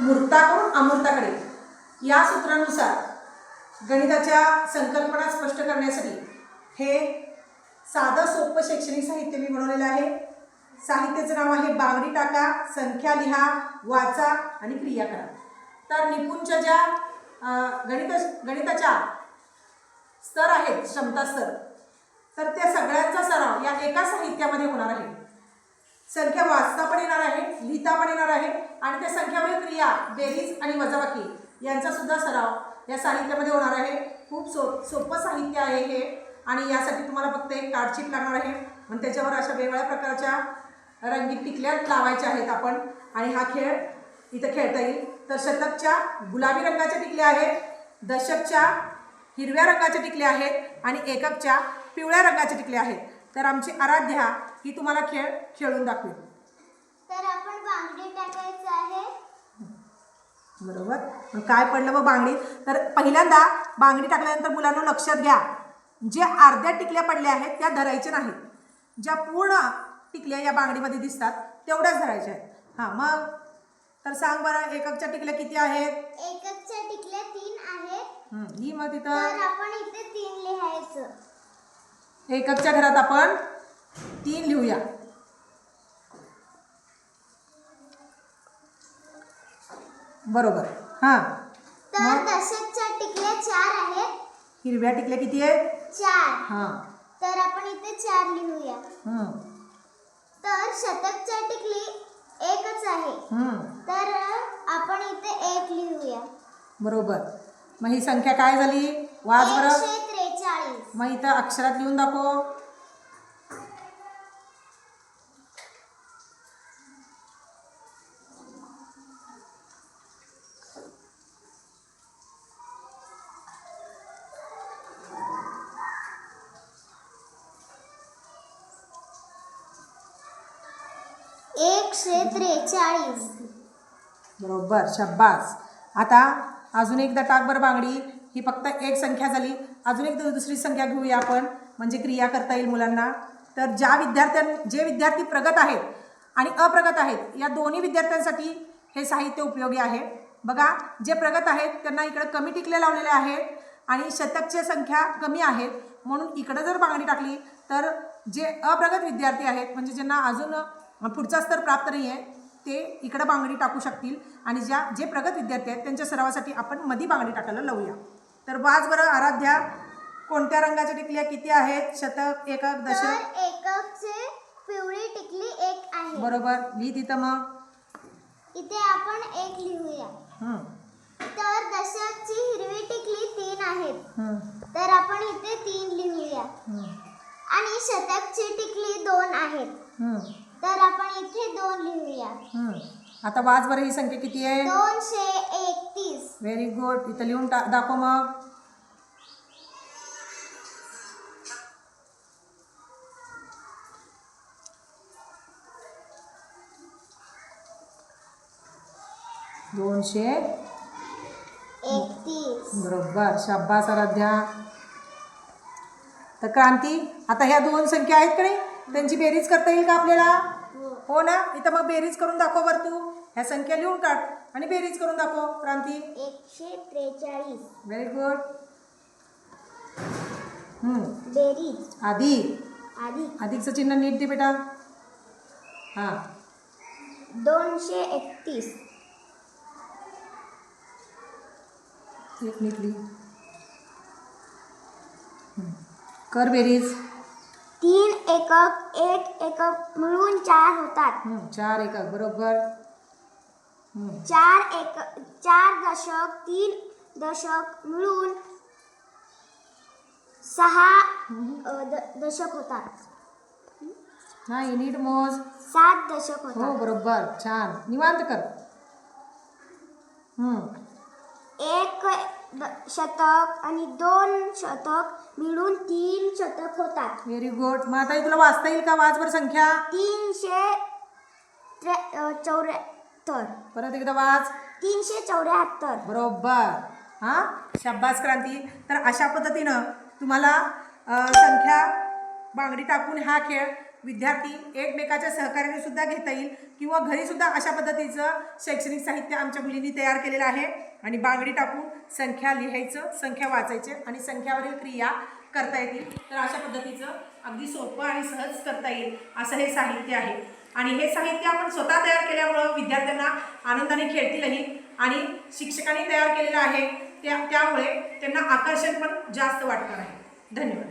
मूर्ताकडून अमूर्ताकडे. या सूत्रानुसार गणिताच्या संकल्पना स्पष्ट करण्यासाठी हे साधं सोपं शैक्षणिक साहित्य मी बनवलेलं आहे. साहित्याचं नाव आहे बांगडी टाका संख्या लिहा वाचा आणि क्रिया करा. तर निपुणच्या ज्या गणित गणिताच्या स्तर आहेत क्षमता स्तर तर त्या सगळ्यांचा सराव या एका साहित्यामध्ये होणार आहे. संख्या वाचता पण येणार आहे लिहिता पण येणार आहे आणि त्या संख्यावरील क्रिया बेरीज आणि वजाबाकी यांचा सुद्धा सराव या साहित्यामध्ये होणार आहे. खूप सो सोपं साहित्य आहे हे आणि यासाठी तुम्हाला फक्त एक कार्डशीट लागणार आहे. आणि त्याच्यावर अशा वेगवेगळ्या प्रकारच्या रंगीत टिकल्या लावायच्या आहेत आपण. आणि हा खेळ इथं खेळता येईल. तर शतकच्या गुलाबी रंगाच्या टिकल्या आहेत दशकच्या हिरव्या रंगाच्या टिकल्या आहेत आणि एककच्या पिवळ्या रंगाच्या टिकल्या आहेत. तर आमची आराध्या ही तुम्हाला खेळ खेळून दाखवेल. तर आपण बांगडी टाकायचं आहे. बरोबर. काय पडलं मग बांगडीत तर पहिल्यांदा बांगडी टाकल्यानंतर मुलांना लक्षात घ्या जे अर्ध्या टिकल्या पडल्या आहेत त्या धरायच्या नाहीत. ज्या पूर्ण टिकल्या या बांगडीमध्ये दिसतात तेवढ्याच धरायच्या आहेत. हां मग? तर सांग बरं एककच्या टिकल्या किती आहेत? एककच्या टिकल्या तीन आहेत. हं, मग तर तिथं आपण इथे तीन एककच्या घरात आपण तीन लिहूया. बरोबर. हां. तर दशकच्या टिकल्या चार आहेत. हिरव्या टिकल्या किती आहेत? चार. हां. तर आपण इथे चार लिहूया. हं, तर शतकच्या टिकली एकच आहे. हं. तर आपण इथे एक लिहूया. बरोबर. मग ही संख्या काय झाली? वाच बरं. एकशे मग इथं अक्षरात लिहून दाखव. एकशे त्रेचाळीस. बरोबर शब्बास आता अजून एकदा टाक बरं बांगडी. ही फक्त एक संख्या झाली. अजून एक दुसरी संख्या घेऊया आपण म्हणजे क्रिया करता येईल मुलांना. तर ज्या विद्यार्थ्यां जे विद्यार्थी प्रगत आहेत आणि अप्रगत आहेत या दोन्ही विद्यार्थ्यांसाठी हे साहित्य उपयोगी आहे. बघा जे प्रगत आहेत त्यांना इकडं कमी टिकले लावलेले आहेत आणि शतकच्या संख्या कमी आहेत. म्हणून इकडं जर बांगडी टाकली तर जे अप्रगत विद्यार्थी आहेत म्हणजे ज्यांना अजून पुढचा स्तर प्राप्त नाही आहे ते इकडं बांगडी टाकू शकतील. आणि ज्या जे प्रगत विद्यार्थी आहेत त्यांच्या सरावासाठी आपण मधी बांगडी टाकायला लावूया. तर वाच बरं आराध्या. कोणत्या रंगाच्या टिकल्या किती आहेत? शतक एकक दशक? तर एककचे पिवळी टिकली एक आहे. बरोबर. लिही तिथं मग. इथे आपण एक लिहूया. हं, तर दशकची हिरवी टिकली तीन आहेत. तर आपण इथे तीन लिहूया. हं, आणि शतकची टिकली दोन आहेत. तर आपण इथे दोन लिहूया. हं. आता वाच बरं ही संख्या किती आहे? दोनशे एकतीस व्हेरी गुड इथं लिहून टा दाखव मग. दोनशे एकतीस. बरोबर. शाब्बास आराध्या तर क्रांती आता ह्या दोन संख्या आहेत का नाही? त्यांची बेरीज करता येईल का आपल्याला? हो ना? इथं मग बेरीज करून दाखव बरं तू. ह्या संख्या लिहून काढ आणि बेरीज करून दाखव क्रांती. एकशे त्रेचाळीस. व्हेरी गुड बेरीज. अधिक आधी. अधिकचं चिन्ह नीट दे बेटा. हां. दोनशे एकतीस. एक नीट लिही. कर बेरीज. एकक एक एकक मिळून चार होतात. चार एकक बरोबर. चार एक चार दशक तीन दशक मिळून सहा अ, द- दशक होतात. नाही नीट मोज सात दशक हो होतात बरोबर. छान. निवांत कर. हम्म, एक शतक आणि दोन शतक मिळून तीन शतक होतात. व्हेरी गुड मग आता हे तुला वाचता येईल का? वाच बरं संख्या. तीनशे चौऱ्याहत्तर. परत एकदा वाच. तीनशे चौऱ्याहत्तर. बरोबर. हां? शाब्बास क्रांती. तर अशा पद्धतीनं तुम्हाला संख्या बांगडी टाकून हा खेळ विद्यार्थी एकमेकाच्या सहकार्याने सुद्धा घेता येईल किंवा घरीसुद्धा अशा पद्धतीचं शैक्षणिक साहित्य आमच्या मुलींनी तयार केलेलं आहे. आणि बांगडी टाकून संख्या लिहायचं संख्या वाचायचे आणि संख्यावरील क्रिया करता येतील. तर अशा पद्धतीचं अगदी सोपं आणि सहज करता येईल असं हे साहित्य आहे. आणि हे साहित्य आपण स्वतः तयार केल्यामुळं विद्यार्थ्यांना आनंदाने खेळतीलही आणि शिक्षकांनी तयार केलेलं आहे त्या त्यामुळे त्यांना आकर्षण पण जास्त वाटणार आहे. धन्यवाद.